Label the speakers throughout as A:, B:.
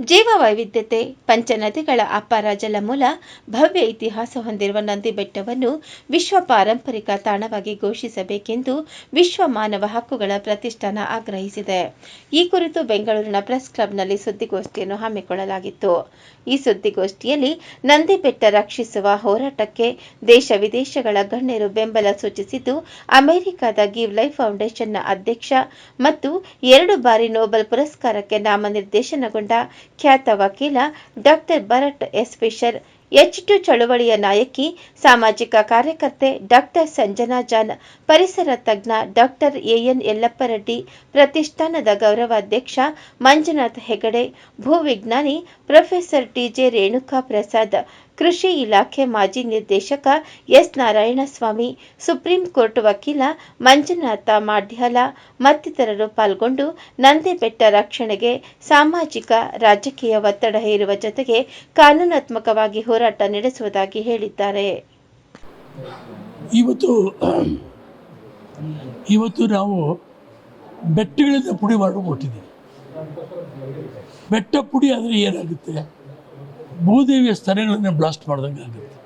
A: ಜೀವ ವೈವಿಧ್ಯತೆ ಪಂಚನದಿಗಳ ಅಪಾರ ಜಲಮೂಲ ಭವ್ಯ ಇತಿಹಾಸ ಹೊಂದಿರುವ ನಂದಿ ಬೆಟ್ಟವನ್ನು ವಿಶ್ವ ಪಾರಂಪರಿಕ ತಾಣವಾಗಿ ಘೋಷಿಸಬೇಕೆಂದು ವಿಶ್ವ ಮಾನವ ಹಕ್ಕುಗಳ ಪ್ರತಿಷ್ಠಾನ ಆಗ್ರಹಿಸಿದೆ. ಈ ಕುರಿತು ಬೆಂಗಳೂರಿನ ಪ್ರೆಸ್ ಕ್ಲಬ್ನಲ್ಲಿ ಸುದ್ದಿಗೋಷ್ಠಿಯನ್ನು ಹಮ್ಮಿಕೊಳ್ಳಲಾಗಿತ್ತು. ಈ ಸುದ್ದಿಗೋಷ್ಠಿಯಲ್ಲಿ ನಂದಿ ಬೆಟ್ಟ ರಕ್ಷಿಸುವ ಹೋರಾಟಕ್ಕೆ ದೇಶ ವಿದೇಶಗಳ ಗಣ್ಯರು ಬೆಂಬಲ ಸೂಚಿಸಿದ್ದು, ಅಮೆರಿಕದ ಗಿವ್ ಲೈಫ್ ಫೌಂಡೇಶನ್ನ ಅಧ್ಯಕ್ಷ ಮತ್ತು ಎರಡು ಬಾರಿ ನೊಬೆಲ್ ಪುರಸ್ಕಾರಕ್ಕೆ ನಾಮನಿರ್ದೇಶನಗೊಂಡ ಖ್ಯಾತ ವಕೀಲ doctor Bharat S Fisher H two ಚಳುವಳಿಯ ನಾಯಕಿ, ಸಾಮಾಜಿಕ ಕಾರ್ಯಕರ್ತೆ ಡಾಕ್ಟರ್ ಸಂಜನಾ ಜಾನ್, ಪರಿಸರ ತಜ್ಞ ಡಾಕ್ಟರ್ ಎಎನ್ ಯಲ್ಲಪ್ಪರೆಡ್ಡಿ, ಪ್ರತಿಷ್ಠಾನದ ಗೌರವಾಧ್ಯಕ್ಷ Manjunath Hegde ಭೂವಿಜ್ಞಾನಿ professor T J Renuka Prasad ಕೃಷಿ ಇಲಾಖೆ ಮಾಜಿ ನಿರ್ದೇಶಕ ಎಸ್ ನಾರಾಯಣಸ್ವಾಮಿ, ಸುಪ್ರೀಂ ಕೋರ್ಟ್ ವಕೀಲ ಮಂಜುನಾಥ ಮಾಡ್ಯಾಲ, ಮತ್ತಿತರರು ಪಾಲ್ಗೊಂಡು ನಂದಿಬೆಟ್ಟ ರಕ್ಷಣೆಗೆ ಸಾಮಾಜಿಕ ರಾಜಕೀಯ ಒತ್ತಡ ಹೇರುವ ಜೊತೆಗೆ ಕಾನೂನಾತ್ಮಕವಾಗಿ ಹೋರಾಟ ನಡೆಸುವುದಾಗಿ ಹೇಳಿದ್ದಾರೆ.
B: ಇವತ್ತು ಇವತ್ತು ನಾವು ಬೆಟ್ಟಗಳಿಂದ ಪುಡಿ ಮಾಡಿ ಕೊಟ್ಟಿದ್ದೀವಿ ಬೆಟ್ಟ ಪುಡಿ ಆದರೆ ಏನಾಗುತ್ತೆ? ಭೂದೇವಿಯ ಸ್ತರಗಳನ್ನು ಬ್ಲಾಸ್ಟ್ ಮಾಡ್ದಂಗೆ ಆಗುತ್ತೆ.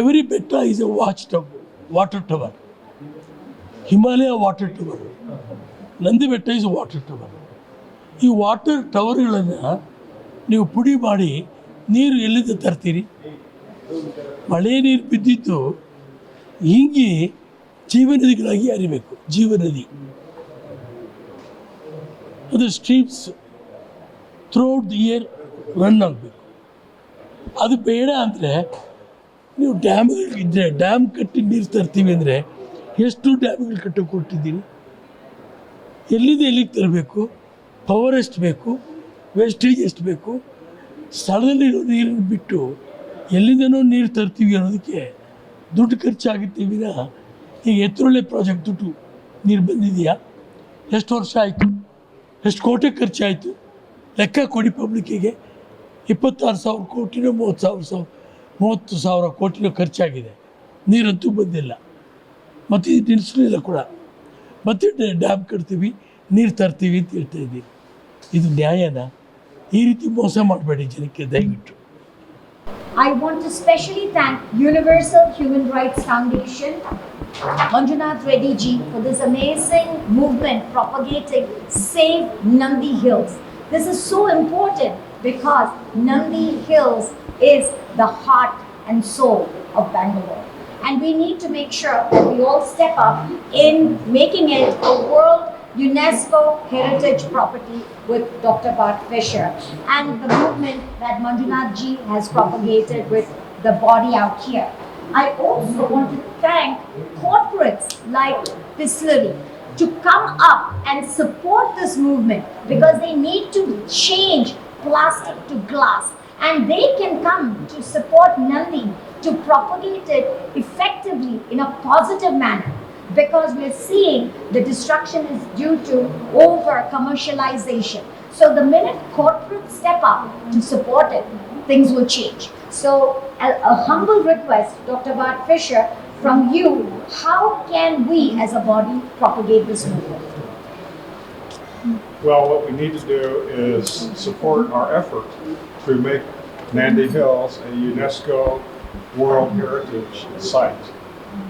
B: ಎವ್ರಿ ಬೆಟ್ಟ is a watch tower water tower Himalaya water tower Nandi ಬೆಟ್ಟ ಈಸ್ ವಾಟರ್ ಟವರ್ ಈ ವಾಟರ್ ಟವರ್ಗಳನ್ನು ನೀವು ಪುಡಿ ಮಾಡಿ ನೀರು ಎಲ್ಲಿಂದ ತರ್ತೀರಿ? ಮಳೆ ನೀರು ಬಿದ್ದಿದ್ದು ಹಿಂಗೆ ಜೀವನದಿಗಳಾಗಿ ಹರಿಬೇಕು ಜೀವನದಿ ಅದು streams throughout the year run ಆಗಬೇಕು. ಅದು ಬೇಡ ಅಂದರೆ ನೀವು ಡ್ಯಾಮ್ ಇದ್ದರೆ ಡ್ಯಾಮ್ ಕಟ್ಟಿ ನೀರು ತರ್ತೀವಿ ಅಂದರೆ ಎಷ್ಟು ಡ್ಯಾಮ್ಗಳು ಕಟ್ಟಕ್ಕೆ ಕೊಟ್ಟಿದ್ದೀರಿ ಎಲ್ಲಿದೆ ಎಲ್ಲಿಗೆ ತರಬೇಕು? ಪವರ್ ಎಷ್ಟು ಬೇಕು? ವೇಸ್ಟೇಜ್ ಎಷ್ಟು ಬೇಕು? ಸ್ಥಳದಲ್ಲಿರೋ ನೀರನ್ನು ಬಿಟ್ಟು ಎಲ್ಲಿಂದನೋ ನೀರು ತರ್ತೀವಿ ಅನ್ನೋದಕ್ಕೆ ದುಡ್ಡು ಖರ್ಚಾಗುತ್ತೆ ವಿನ ಈಗ ಎತ್ತರೊಳ್ಳೆ ಪ್ರಾಜೆಕ್ಟ್ ದುಡ್ಡು ನೀರು ಬಂದಿದೆಯಾ? ಎಷ್ಟು ವರ್ಷ ಆಯಿತು? ಎಷ್ಟು ಕೋಟಿ ಖರ್ಚಾಯಿತು? ಲೆಕ್ಕ ಕೊಡಿ ಪಬ್ಲಿಕ್ಕಿಗೆ. ಇಪ್ಪತ್ತಾರು ಸಾವಿರ ಕೋಟಿನೋ ಮೂವತ್ತು ಸಾವಿರ ಸಾವಿರ, ಮೂವತ್ತು ಸಾವಿರ ಕೋಟಿನೋ ಖರ್ಚಾಗಿದೆ. ನೀರಂತೂ ಬಂದಿಲ್ಲ. ಮತ್ತು ಇದು ನಿಲ್ಲಿಸಲಿಲ್ಲ ಕೂಡ. ಮತ್ತೆ ಡ್ಯಾಮ್ ಕಟ್ತೀವಿ, ನೀರು ತರ್ತೀವಿ ಅಂತ ಹೇಳ್ತಾ ಇದ್ದೀವಿ ಇದು ನ್ಯಾಯನ? ಈ ರೀತಿ ಮೋಸ ಮಾಡಬೇಡಿ ಜನಕ್ಕೆ ದಯವಿಟ್ಟು
C: I want to specially thank Universal Human Rights Foundation, Manjunath Reddy ji, for this amazing movement propagating Save Nandi Hills. This is so important because Nandi Hills is the heart and soul of Bangalore. And we need to make sure that we all step up in making it a World UNESCO Heritage Property with Dr. Bart Fisher and the movement that Manjunath ji has propagated with the body out here. I also want to thank corporates like Distillery to come up and support this movement because they need to change plastic to glass and they can come to support Nandi to propagate it effectively in a positive manner because we're seeing the destruction is due to over commercialization. So the minute corporates step up to support it, things will change. So a, a humble request, Dr. Bart Fisher, from you, how can we as a body propagate this movement?
D: Well, what we need to do is support our effort to make Nandi Hills a UNESCO World Heritage Site.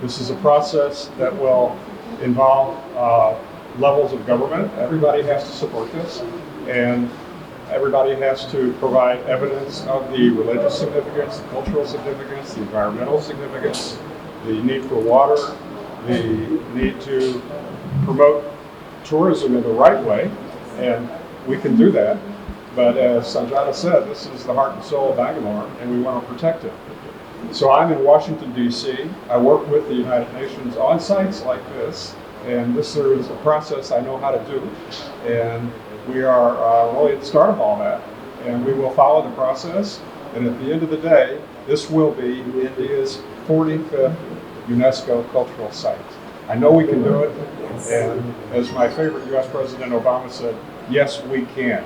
D: This is a process that will involve uh, levels of government. Everybody has to support this, and everybody has to provide evidence of the religious significance, the cultural significance, the environmental significance, the need for water, the need to promote tourism in the right way, and we can do that. But as Sanjana said, this is the heart and soul of Bangalore, and we want to protect it. So I'm in Washington, D.C. I work with the United Nations on sites like this, and this is a process I know how to do. And we are uh, really at the start of all that, and we will follow the process. And at the end of the day, this will be India's 45th UNESCO cultural site. I know we can do it, and as my favorite U.S. President Obama said, yes, we can.